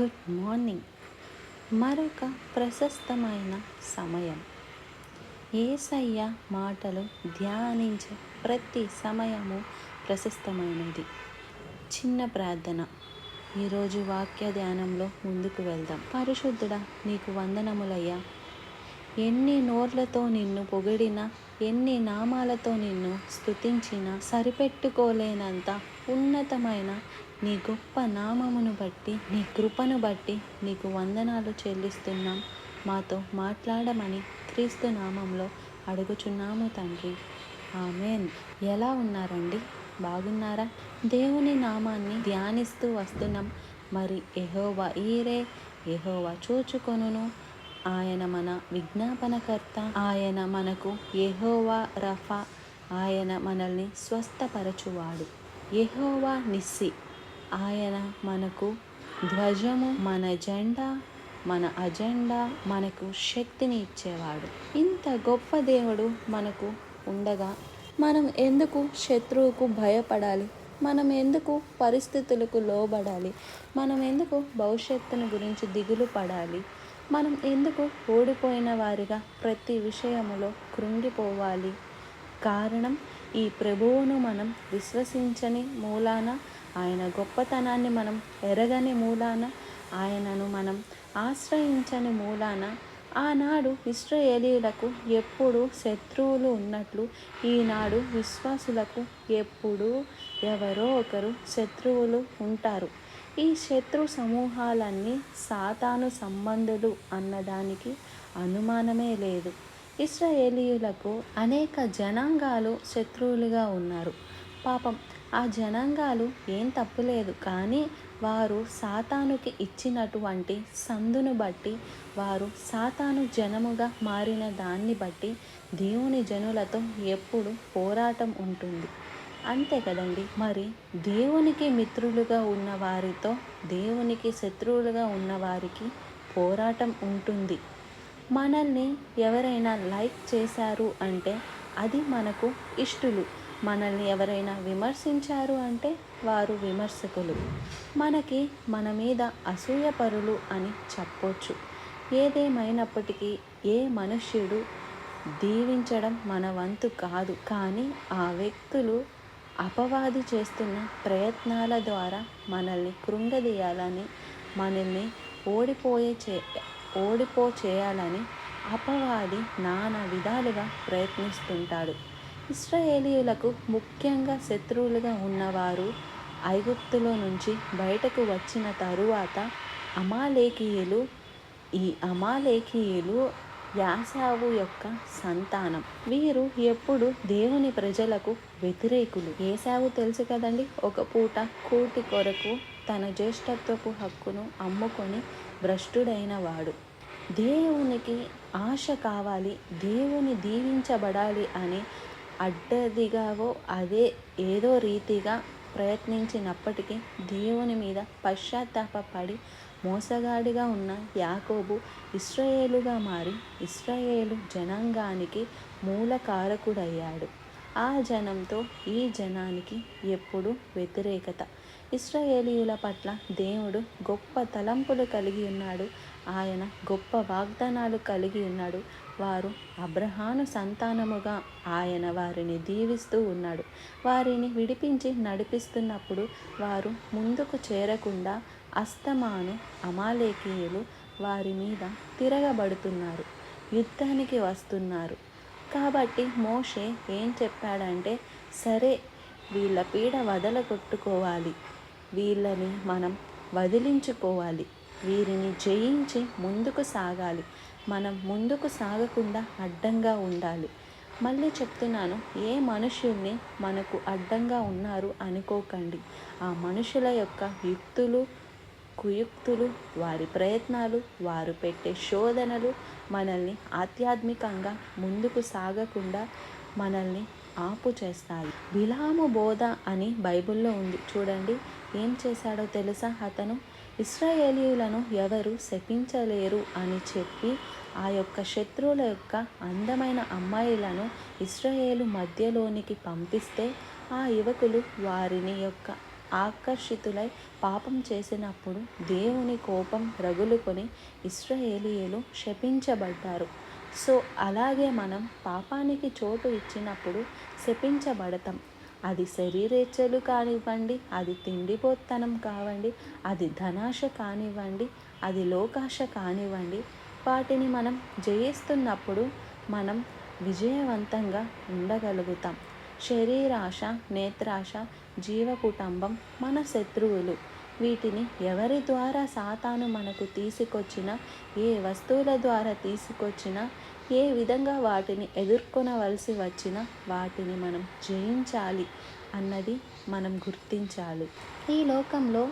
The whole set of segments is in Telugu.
గుడ్ మార్నింగ్ మరొక ప్రశస్తమైన సమయం. ఏసయ్య మాటలు ధ్యానించే ప్రతి సమయము ప్రశస్తమైనది. చిన్న ప్రార్థన. ఈరోజు వాక్య ధ్యానంలో ముందుకు వెళ్దాం. పరిశుద్ధుడా నీకు వందనములయ్యా. ఎన్ని నోర్లతో నిన్ను పొగిడినా ఎన్ని నామాలతో నిన్ను స్తుతించినా సరిపెట్టుకోలేనంత ఉన్నతమైన నీ గొప్ప నామమును బట్టి నీ కృపను బట్టి నీకు వందనాలు చెల్లిస్తున్నాం. మాతో మాట్లాడమని క్రీస్తు నామంలో అడుగుచున్నాము తండ్రి. ఆమెన్. ఎలా ఉన్నారండి? బాగున్నారా? దేవుని నామాన్ని ధ్యానిస్తూ వస్తున్నాం. మరి ఎహోవా ఈరే ఎహోవా చూచుకొనును. ఆయన మన విజ్ఞాపనకర్త ఆయన మనకు ఎహోవా రఫా ఆయన మనల్ని స్వస్థపరచువాడు. ఎహోవా నిస్సి. ఆయన మనకు ధ్వజము మన జెండా మన అజెండా మనకు శక్తిని ఇచ్చేవాడు. ఇంత గొప్ప దేవుడు మనకు ఉండగా మనం ఎందుకు శత్రువుకు భయపడాలి? మనం ఎందుకు పరిస్థితులకు లోబడాలి? మనం ఎందుకు భవిష్యత్తును గురించి దిగులు పడాలి? మనం ఎందుకు ఓడిపోయిన వారిగా ప్రతి విషయములో కృంగిపోవాలి? కారణం ఈ ప్రభువును మనం విశ్వసించని మూలాన ఆయన గొప్పతనాన్ని మనం ఎరగని మూలాన ఆయనను మనం ఆశ్రయించని మూలాన ఆనాడు ఇస్రాయేలీలకు ఎప్పుడు శత్రువులు ఉన్నట్లు ఈనాడు విశ్వాసులకు ఎప్పుడు ఎవరో ఒకరు శత్రువులు ఉంటారు. ఈ శత్రు సమూహాలన్నీ సాతాను సంబంధులు అన్నదానికి అనుమానమే లేదు. ఇస్రాయేలీయులకు అనేక జనాంగాలు శత్రువులుగా ఉన్నారు. పాపం ఆ జనాంగాలు ఏం తప్పులేదు కానీ వారు సాతానుకి ఇచ్చినటువంటి సందును బట్టి వారు సాతాను జనముగా మారిన దాన్ని బట్టి దేవుని జనులతో ఎప్పుడు పోరాటం ఉంటుంది. అంతే కదండి. మరి దేవునికి మిత్రులుగా ఉన్న వారితో దేవునికి శత్రువులుగా ఉన్న వారికి పోరాటం ఉంటుంది. మనల్ని ఎవరైనా లైక్ చేశారు అంటే అది మనకు ఇష్టలు. మనల్ని ఎవరైనా విమర్శించారు అంటే వారు విమర్శకులు. మనకి మన మీద అసూయపరులు అని చెప్పొచ్చు. ఏదేమైనప్పటికీ ఏ మనుష్యుడు దీవించడం మన వంతు కాదు. కానీ ఆ వ్యక్తులు అపవాది చేస్తున్న ప్రయత్నాల ద్వారా మనల్ని కృంగదీయాలని మనల్ని ఓడిపోయే చే ఓడిపో చేయాలని అపవాది నానా విధాలుగా ప్రయత్నిస్తుంటాడు. ఇస్రాయేలీలకు ముఖ్యంగా శత్రువులుగా ఉన్నవారు ఐగుప్తులో నుంచి బయటకు వచ్చిన తరువాత అమాలేకీయులు ఈ అమాలేకీయులు యాసావు యొక్క సంతానం. వీరు ఎప్పుడు దేవుని ప్రజలకు వ్యతిరేకులు. ఏసావు తెలుసు కదండి? ఒక పూట కూటి కొరకు తన జ్యేష్ఠత్వపు హక్కును అమ్ముకొని భ్రష్టుడైన వాడు. దేవునికి ఆశ కావాలి దేవుని దీవించబడాలి అని అడ్డదిగావో అదే ఏదో రీతిగా ప్రయత్నించినప్పటికీ దేవుని మీద పశ్చాత్తాపడి మోసగాడిగా ఉన్న యాకోబు ఇస్రాయేలుగా మారి ఇస్రాయేలు జనాంగానికి మూలకారకుడయ్యాడు ఆ జనంతో ఈ జనానికి ఎప్పుడు వ్యతిరేకత. ఇస్రాయేలీయుల పట్ల దేవుడు గొప్ప తలంపులు కలిగి ఉన్నాడు. ఆయన గొప్ప వాగ్దానాలు కలిగి ఉన్నాడు. వారు అబ్రహాను సంతానముగా ఆయన వారిని దీవిస్తూ ఉన్నాడు. వారిని విడిపించి నడిపిస్తున్నప్పుడు వారు ముందుకు చేరకుండా అస్తమాను అమాలేకీయులు వారి మీద తిరగబడుతున్నారు. యుద్ధానికి వస్తున్నారు. కాబట్టి మోషే ఏం చెప్పాడంటే సరే వీళ్ళ పీడ వదలగొట్టుకోవాలి. వీళ్ళని మనం వదిలించుకోవాలి. వీరిని జయించి ముందుకు సాగాలి. మనం ముందుకు సాగకుండా అడ్డంగా ఉండాలి. మళ్ళీ చెప్తున్నాను ఏ మనుషుల్ని మనకు అడ్డంగా ఉన్నారు అనుకోకండి. ఆ మనుషుల యొక్క యుక్తులు కుయుక్తులు వారి ప్రయత్నాలు వారు పెట్టే శోధనలు మనల్ని ఆధ్యాత్మికంగా ముందుకు సాగకుండా మనల్ని ఆపు చేస్తాయి. బిలాము బోధ అని బైబిల్లో ఉంది. చూడండి ఏం చేశాడో తెలుసా అతను? ఇస్రాయేలీలను ఎవరు శపించలేరు అని చెప్పి ఆ యొక్క శత్రువుల యొక్క అందమైన అమ్మాయిలను ఇస్రాయేలు మధ్యలోనికి పంపిస్తే ఆ యువకులు వారిని యొక్క ఆకర్షితులై పాపం చేసినప్పుడు దేవుని కోపం రగులుకొని ఇస్రాయేలీయులు శపించబడ్డారు. సో అలాగే మనం పాపానికి చోటు ఇచ్చినప్పుడు శపించబడతాం. అది శరీరేచ్ఛలు కానివ్వండి అది తిండిపోత్తనం కావండి అది ధనాశ కానివ్వండి అది లోకాశ కానివ్వండి వాటిని మనం జయిస్తున్నప్పుడు మనం విజయవంతంగా ఉండగలుగుతాం. శరీరాశ నేత్రాశ జీవ కుటుంబం మన శత్రువులు. వీటిని ఎవరి ద్వారా సాతాను మనకు తీసుకొచ్చినా ఏ వస్తువుల ద్వారా తీసుకొచ్చినా ఏ విధంగా వాటిని ఎదుర్కొనవలసి వచ్చినా వాటిని మనం జయించాలి అన్నది మనం గుర్తించాలి. ఈ లోకంలో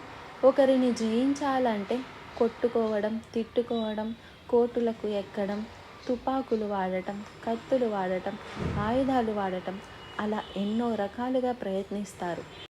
ఒకరిని జయించాలంటే కొట్టుకోవడం తిట్టుకోవడం కోర్టులకు ఎక్కడం తుపాకులు వాడటం కత్తులు వాడటం ఆయుధాలు వాడటం అలా ఎన్నో రకాలుగా ప్రయత్నిస్తారు.